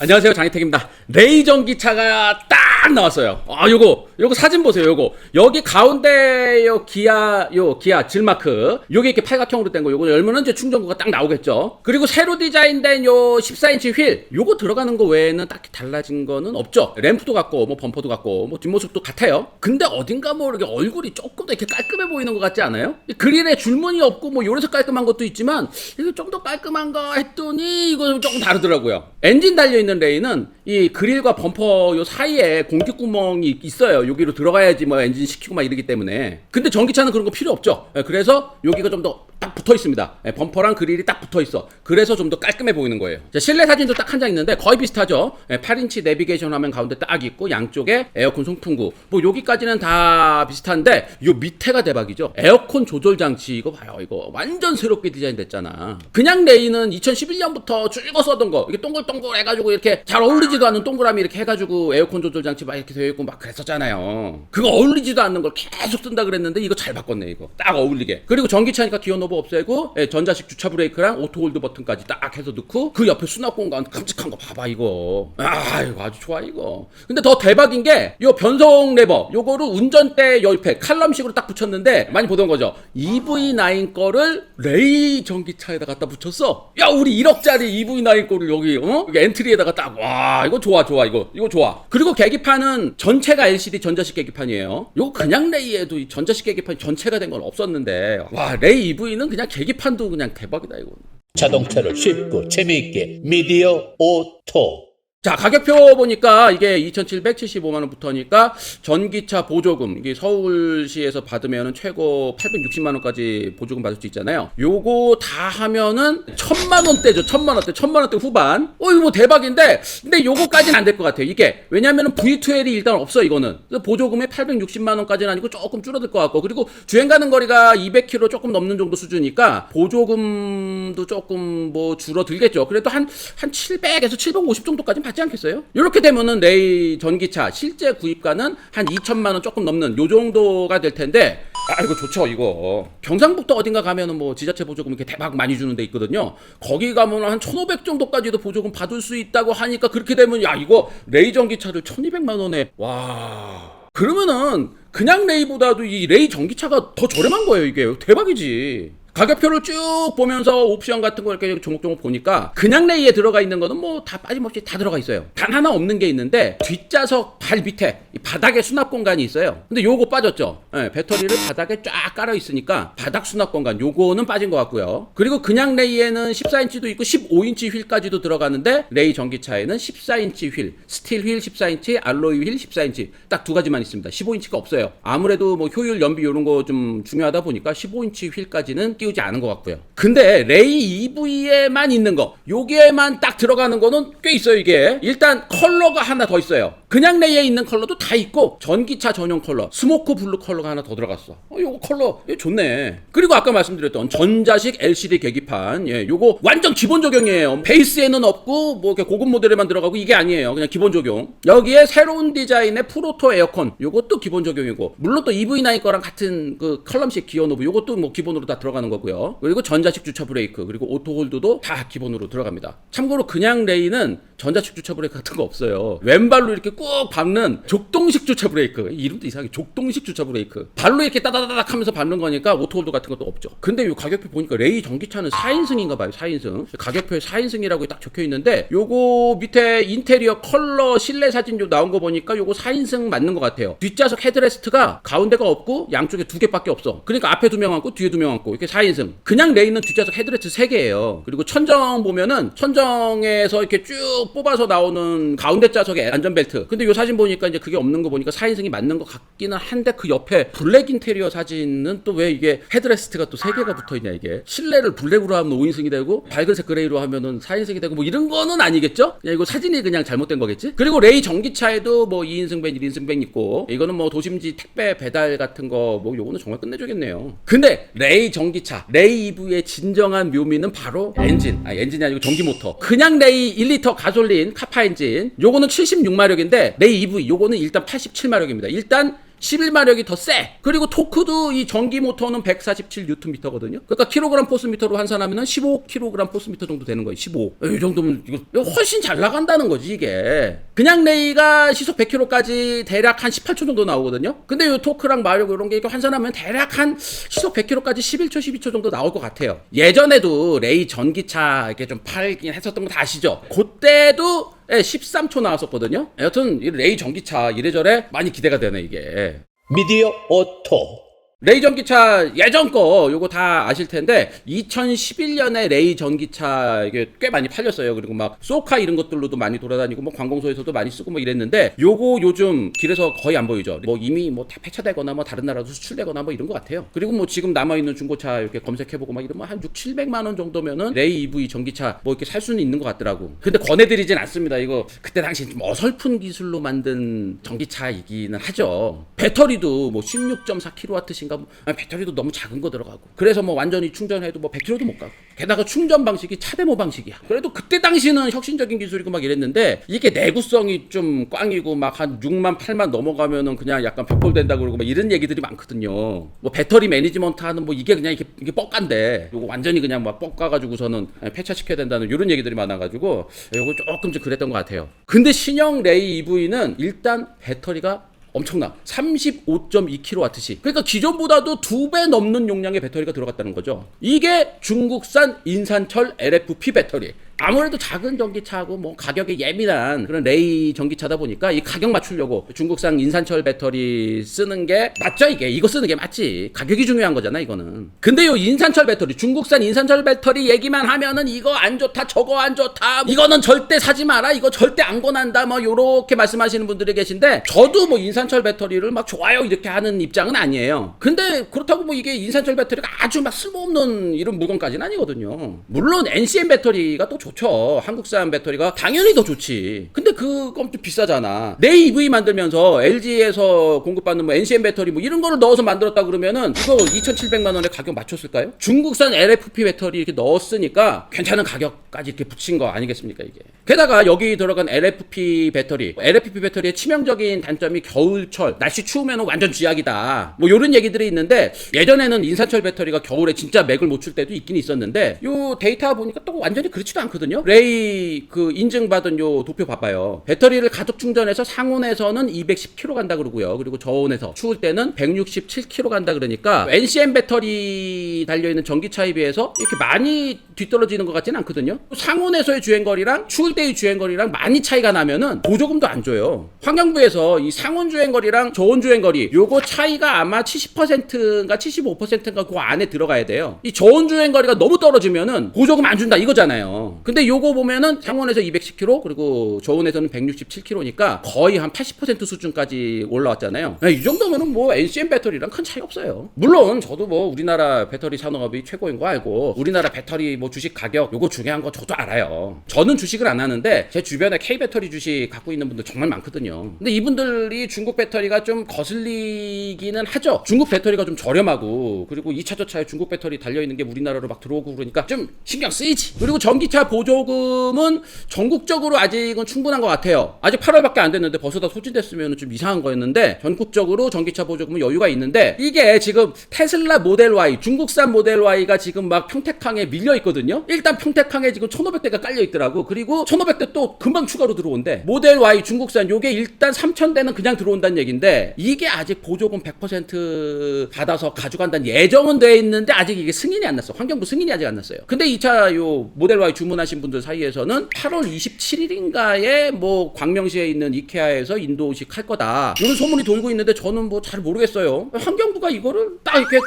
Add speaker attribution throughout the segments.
Speaker 1: 안녕하세요 장희택입니다. 레이 전기차가 딱 나왔어요. 아 요거 요거 사진 보세요. 요거 여기 가운데 요 기아 요 기아 질마크 요게 이렇게 팔각형으로 된 거 요거 열면은 이제 충전구가 딱 나오겠죠. 그리고 새로 디자인된 요 14인치 휠 요거 들어가는 거 외에는 딱히 달라진 거는 없죠. 램프도 같고 뭐 범퍼도 같고 뭐 뒷모습도 같아요. 근데 어딘가 뭐 이렇게 얼굴이 조금 더 이렇게 깔끔해 보이는 것 같지 않아요? 이 그릴에 줄무늬 없고 뭐 요래서 깔끔한 것도 있지만 이게 좀 더 깔끔한가 했더니 이거 조금 다르더라고요. 엔진 달려 있는 레인은 이 그릴과 범퍼 요 사이에 공기 구멍이 있어요. 여기로 들어가야지 뭐 엔진 시키고 막 이러기 때문에. 근데 전기차는 그런 거 필요 없죠. 예, 그래서 여기가 좀 더 딱 붙어 있습니다. 예, 범퍼랑 그릴이 딱 붙어 있어. 그래서 좀 더 깔끔해 보이는 거예요. 자, 실내 사진도 딱 한 장 있는데 거의 비슷하죠. 예, 8인치 내비게이션 화면 가운데 딱 있고 양쪽에 에어컨 송풍구. 뭐 여기까지는 다 비슷한데 요 밑에가 대박이죠. 에어컨 조절 장치 이거 봐요. 이거 완전 새롭게 디자인됐잖아. 그냥 레이는 2011년부터 쭉 써던 거 이게 동글동글 해가지고 이렇게 잘 어울리지도 않는 동그라미 이렇게 해가지고 에어컨 조절 장치 막 이렇게 되어 있고 막 그랬었잖아요. 그거 어울리지도 않는 걸 계속 쓴다 그랬는데 이거 잘 바꿨네 이거 딱 어울리게. 그리고 전기차니까 기어 노브 없애고 예, 전자식 주차 브레이크랑 오토 홀드 버튼까지 딱 해서 넣고 그 옆에 수납 공간 큼직한 거 봐봐 이거. 아 이거 아주 좋아 이거. 근데 더 대박인 게 요 변속 레버 요거를 운전대 옆에 칼럼식으로 딱 붙였는데 많이 보던 거죠. EV9 거를 레이 전기차에다 갖다 붙였어. 야 우리 1억짜리 EV9 거를 여기 어? 여기 엔트리에다가 딱 와 이거 좋아 좋아 이거 이거 좋아. 그리고 계기판은 전체가 LCD 전자식 계기판이에요. 요거 그냥 레이에도 이 전자식 계기판 전체가 된 건 없었는데 와 레이 EV는 그냥 계기판도 그냥 대박이다 이거.
Speaker 2: 자동차를 쉽고 재미있게 미디어 오토
Speaker 1: 자 가격표 보니까 이게 2,775만 원부터니까 전기차 보조금 이게 서울시에서 받으면은 최고 860만 원까지 보조금 받을 수 있잖아요. 요거 다 하면은 천만 원대죠. 천만 원대, 천만 원대 후반. 어 이거 뭐 대박인데 근데 요거까지는 안 될 것 같아요. 이게 왜냐면은 V2L이 일단 없어 이거는. 보조금에 860만 원까지는 아니고 조금 줄어들 것 같고 그리고 주행 가는 거리가 200km 조금 넘는 정도 수준이니까 보조금도 조금 뭐 줄어들겠죠. 그래도 한 한 700에서 750 정도까지는 받지 않겠어요? 이렇게 되면은 레이 전기차 실제 구입가는 한 2천만 원 조금 넘는 요 정도가 될 텐데 아 이거 좋죠 이거. 경상북도 어딘가 가면은 뭐 지자체 보조금 이렇게 대박 많이 주는 데 있거든요. 거기 가면 한 1,500 정도까지도 보조금 받을 수 있다고 하니까 그렇게 되면 야 이거 레이 전기차를 1,200만 원에. 와. 그러면은 그냥 레이보다도 이 레이 전기차가 더 저렴한 거예요 이게. 대박이지 가격표를 쭉 보면서 옵션 같은 거 이렇게 조목조목 보니까 그냥 레이에 들어가 있는 거는 뭐 다 빠짐없이 다 들어가 있어요. 단 하나 없는 게 있는데 뒷좌석 발 밑에 이 바닥에 수납 공간이 있어요. 근데 요거 빠졌죠. 예, 배터리를 바닥에 쫙 깔아 있으니까 바닥 수납 공간 요거는 빠진 것 같고요. 그리고 그냥 레이에는 14인치도 있고 15인치 휠까지도 들어가는데 레이 전기차에는 14인치 휠, 스틸 휠 14인치, 알로이 휠 14인치 딱 두 가지만 있습니다. 15인치가 없어요. 아무래도 뭐 효율, 연비 이런 거 좀 중요하다 보니까 15인치 휠까지는 끼우지 않은 것 같고요. 근데 레이 EV에만 있는 거, 요게만 딱 들어가는 거는 꽤 있어요, 이게. 일단 컬러가 하나 더 있어요. 그냥 레이에 있는 컬러도 다 있고, 전기차 전용 컬러, 스모크 블루 컬러가 하나 더 들어갔어. 어, 요거 컬러, 이거 좋네. 그리고 아까 말씀드렸던 전자식 LCD 계기판, 예, 요거 완전 기본 적용이에요. 베이스에는 없고, 뭐 이렇게 고급 모델에만 들어가고 이게 아니에요. 그냥 기본 적용. 여기에 새로운 디자인의 프로토 에어컨, 요것도 기본 적용이고, 물론 또 EV9 거랑 같은 그 컬럼식 기어 노브, 요것도 뭐 기본으로 다 들어가는 거 고요. 그리고 전자식 주차 브레이크, 그리고 오토 홀드도 다 기본으로 들어갑니다. 참고로 그냥 레이는 전자식 주차 브레이크 같은 거 없어요. 왼발로 이렇게 꾹 밟는 족동식 주차 브레이크. 이름도 이상하게 족동식 주차 브레이크. 발로 이렇게 따다다닥 하면서 밟는 거니까 오토 홀드 같은 것도 없죠. 근데 요 가격표 보니까 레이 전기차는 4인승인가 봐요. 4인승. 가격표에 4인승이라고 딱 적혀 있는데 요거 밑에 인테리어 컬러 실내 사진 요 나온 거 보니까 요거 4인승 맞는 것 같아요. 뒷좌석 헤드레스트가 가운데가 없고 양쪽에 두 개밖에 없어. 그러니까 앞에 두 명 앉고 뒤에 두 명 앉고 이렇게 4 인승. 그냥 레이는 뒷좌석 헤드레스트 3개예요. 그리고 천정 보면은 천정에서 이렇게 쭉 뽑아서 나오는 가운데 좌석에 안전벨트. 근데 요 사진 보니까 이제 그게 없는 거 보니까 4인승이 맞는 것 같기는 한데 그 옆에 블랙 인테리어 사진은 또 왜 이게 헤드레스트가 또 3개가 붙어 있냐 이게. 실내를 블랙으로 하면 5인승이 되고 밝은색 그레이로 하면은 4인승이 되고 뭐 이런 거는 아니겠죠? 그냥 이거 사진이 그냥 잘못된 거겠지? 그리고 레이 전기차에도 뭐 2인승 밴, 1인승 밴 있고 이거는 뭐 도심지 택배 배달 같은 거 뭐 요거는 정말 끝내주겠네요. 근데 레이 전기차, 레이 EV의 진정한 묘미는 바로 엔진. 아 엔진이 아니고 전기 모터. 그냥 레이 1리터 가솔린 카파 엔진. 요거는 76마력인데 레이 EV 요거는 일단 87마력입니다. 일단 11마력이 더 세. 그리고 토크도 이 전기 모터는 147Nm거든요. 그러니까 킬로그램 포스미터로 환산하면은 15kg 포스미터 정도 되는 거예요. 15. 이 정도면 이거 훨씬 잘 나간다는 거지 이게. 그냥 레이가 시속 100km까지 대략 한 18초 정도 나오거든요. 근데 이 토크랑 마력 이런 게 이렇게 환산하면 대략 한 시속 100km까지 11초, 12초 정도 나올 것 같아요. 예전에도 레이 전기차 이렇게 좀 팔긴 했었던 거 다 아시죠? 그때도 예, 13초 나왔었거든요. 여튼 이 레이 전기차 이래저래 많이 기대가 되네 이게.
Speaker 2: 미디어 오토
Speaker 1: 레이 전기차 예전 거 요거 다 아실 텐데 2011년에 레이 전기차 이게 꽤 많이 팔렸어요. 그리고 막 소카 이런 것들로도 많이 돌아다니고 뭐 관공서에서도 많이 쓰고 뭐 이랬는데 요거 요즘 길에서 거의 안 보이죠. 뭐 이미 뭐 다 폐차되거나 뭐 다른 나라로 수출되거나 뭐 이런 것 같아요. 그리고 뭐 지금 남아 있는 중고차 이렇게 검색해 보고 막 이러면 한 6, 700만 원 정도면은 레이 EV 전기차 뭐 이렇게 살 수는 있는 것 같더라고. 근데 권해드리진 않습니다. 이거 그때 당시 좀 어설픈 기술로 만든 전기차이기는 하죠. 배터리도 뭐 16.4kW인가 뭐 아니, 배터리도 너무 작은 거 들어가고. 그래서 뭐 완전히 충전해도 뭐 100km도 못 가고. 게다가 충전 방식이 차데모 방식이야. 그래도 그때 당시는 혁신적인 기술이고 막 이랬는데 이게 내구성이 좀 꽝이고 막 한 6만 8만 넘어가면은 그냥 약간 벽돌된다 그러고 막 이런 얘기들이 많거든요. 뭐 배터리 매니지먼트 하는 뭐 이게 그냥 이게 이게 뻑간데 이거 완전히 그냥 막 뻑가가지고서는 폐차시켜야 된다는 이런 얘기들이 많아가지고 이거 조금 좀 그랬던 것 같아요. 근데 신형 레이 EV는 일단 배터리가 엄청나. 35.2kWh. 그러니까 기존보다도 두 배 넘는 용량의 배터리가 들어갔다는 거죠. 이게 중국산 인산철 LFP 배터리. 아무래도 작은 전기차하고 뭐 가격에 예민한 그런 레이 전기차다 보니까 이 가격 맞추려고 중국산 인산철 배터리 쓰는 게 맞죠 이게? 이거 쓰는 게 맞지. 가격이 중요한 거잖아 이거는. 근데 요 인산철 배터리 중국산 인산철 배터리 얘기만 하면은 이거 안 좋다 저거 안 좋다 이거는 절대 사지 마라 이거 절대 안 권한다 뭐 요렇게 말씀하시는 분들이 계신데 저도 뭐 인산철 배터리를 막 좋아요 이렇게 하는 입장은 아니에요. 근데 그렇다고 뭐 이게 인산철 배터리가 아주 막 쓸모없는 이런 물건까지는 아니거든요. 물론 NCM 배터리가 또 좋죠. 한국산 배터리가 당연히 더 좋지. 근데 그건 좀 비싸잖아. 내 EV 만들면서 LG에서 공급받는 뭐 NCM 배터리 뭐 이런 거를 넣어서 만들었다 그러면은 이거 2,700만 원에 가격 맞췄을까요? 중국산 LFP 배터리 이렇게 넣었으니까 괜찮은 가격까지 이렇게 붙인 거 아니겠습니까 이게? 게다가 여기 들어간 LFP 배터리, LFP 배터리의 치명적인 단점이 겨울철 날씨 추우면 완전 쥐약이다. 뭐 이런 얘기들이 있는데 예전에는 인산철 배터리가 겨울에 진짜 맥을 못 출 때도 있긴 있었는데 요 데이터 보니까 또 완전히 그렇지도 않 거든요. 레이 그 인증받은 요 도표 봐봐요. 배터리를 가속 충전해서 상온에서는 210km 간다 그러고요. 그리고 저온에서 추울 때는 167km 간다 그러니까 NCM 배터리 달려 있는 전기차에 비해서 이렇게 많이 뒤떨어지는 것 같지는 않거든요. 상온에서의 주행거리랑 추울 때의 주행거리랑 많이 차이가 나면은 보조금도 안 줘요. 환경부에서 이 상온 주행거리랑 저온 주행거리 요거 차이가 아마 70%인가 75%인가 그 안에 들어가야 돼요. 이 저온 주행거리가 너무 떨어지면은 보조금 안 준다 이거잖아요. 근데 요거 보면은 상온에서 210km 그리고 저온에서는 167km니까 거의 한 80% 수준까지 올라왔잖아요. 이 정도면은 뭐 NCM 배터리랑 큰 차이 없어요. 물론 저도 뭐 우리나라 배터리 산업이 최고인 거 알고 우리나라 배터리 뭐 주식 가격 요거 중요한 거 저도 알아요. 저는 주식을 안 하는데 제 주변에 K 배터리 주식 갖고 있는 분들 정말 많거든요. 근데 이분들이 중국 배터리가 좀 거슬리기는 하죠. 중국 배터리가 좀 저렴하고 그리고 2차 저차에 중국 배터리 달려 있는 게 우리나라로 막 들어오고 그러니까 좀 신경 쓰이지. 그리고 전기차 보조금은 전국적으로 아직은 충분한 것 같아요. 아직 8월밖에 안 됐는데 벌써 다 소진됐으면 좀 이상한 거였는데 전국적으로 전기차 보조금은 여유가 있는데 이게 지금 테슬라 모델 Y 중국산 모델 Y가 지금 막 평택항에 밀려 있거든요. 일단 평택항에 지금 1,500대가 깔려 있더라고. 그리고 1,500대 또 금방 추가로 들어온대. 모델 Y 중국산 요게 일단 3,000대는 그냥 들어온다는 얘긴데 이게 아직 보조금 100% 받아서 가져간다는 예정은 돼 있는데 아직 이게 승인이 안 났어. 환경부 승인이 아직 안 났어요. 근데 이차요 모델 Y 주문 하신 분들 사이에서는 8월 27일인가에 뭐 광명시에 있는 이케아에서 인도식 할 거다. 이런 소문이 돌고 있는데 저는 뭐 잘 모르겠어요. 환경부가 이거를 딱 이렇게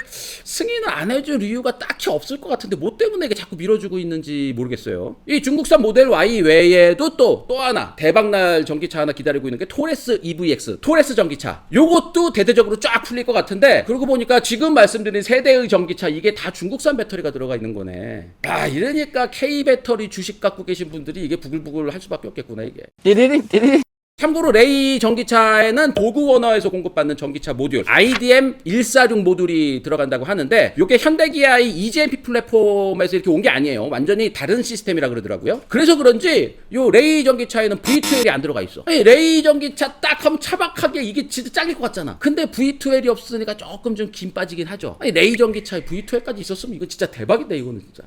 Speaker 1: 승인을 안 해줄 이유가 딱히 없을 것 같은데 뭐 때문에 이게 자꾸 밀어주고 있는지 모르겠어요. 이 중국산 모델 Y 외에도 또또 하나 대박날 전기차 하나 기다리고 있는 게 토레스 EVX, 토레스 전기차. 요것도 대대적으로 쫙 풀릴 것 같은데 그러고 보니까 지금 말씀드린 세대의 전기차 이게 다 중국산 배터리가 들어가 있는 거네. 아 이러니까 K 배터리 주식 갖고 계신 분들이 이게 부글부글 할 수밖에 없겠구나 이게.
Speaker 3: 띠리링 띠리링
Speaker 1: 참고로 레이 전기차에는 도구워너에서 공급받는 전기차 모듈 IDM 146 모듈이 들어간다고 하는데 이게 현대기아의 EGMP 플랫폼에서 이렇게 온 게 아니에요. 완전히 다른 시스템이라 그러더라고요. 그래서 그런지 요 레이 전기차에는 V2L이 안 들어가 있어. 아니, 레이 전기차 딱 하면 차박하게 이게 진짜 짱일 것 같잖아. 근데 V2L이 없으니까 조금 좀김 빠지긴 하죠. 아니, 레이 전기차에 V2L까지 있었으면 이거 진짜 대박인데 이거는 진짜.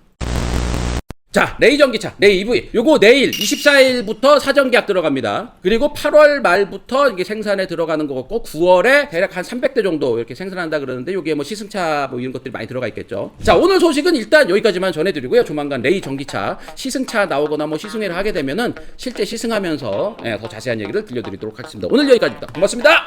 Speaker 1: 자, 레이 전기차, 레이 EV. 요거 내일 24일부터 사전 계약 들어갑니다. 그리고 8월 말부터 이게 생산에 들어가는 거 같고 9월에 대략 한 300대 정도 이렇게 생산한다 그러는데 요게 뭐 시승차 뭐 이런 것들이 많이 들어가 있겠죠. 자, 오늘 소식은 일단 여기까지만 전해 드리고요. 조만간 레이 전기차 시승차 나오거나 뭐 시승회를 하게 되면은 실제 시승하면서 예, 더 자세한 얘기를 들려 드리도록 하겠습니다. 오늘 여기까지입니다. 고맙습니다.